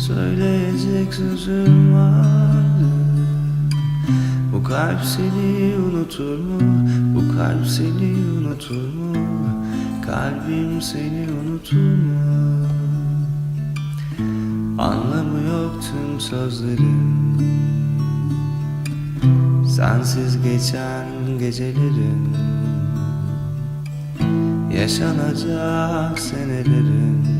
Söyleyecek sözüm vardı Bu kalp seni unutur mu? Bu kalp seni unutur mu? Kalbim seni unutur mu? Anlamı yok tüm sözlerin Sensiz geçen gecelerin Yaşanacak senelerin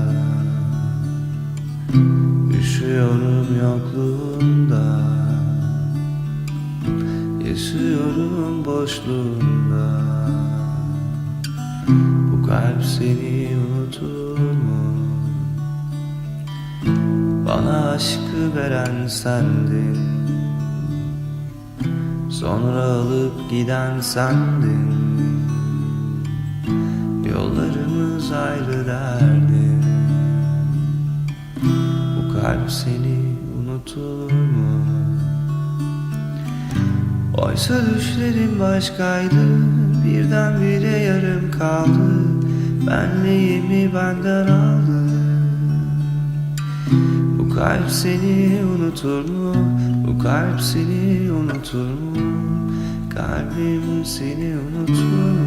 Üşüyorum yokluğunda. Yaşıyorum boşluğunda. Bu kalp seni unutur mu? Bana aşkı veren sendin. Sonra alıp giden sendin. Yollarımız ayrı derdim Oysa düşlerim başkaydı Birdenbire yarım kaldı Benliğimi benden aldı Bu kalp seni unutur mu? Bu kalp seni unutur mu? Kalbim seni unutur mu?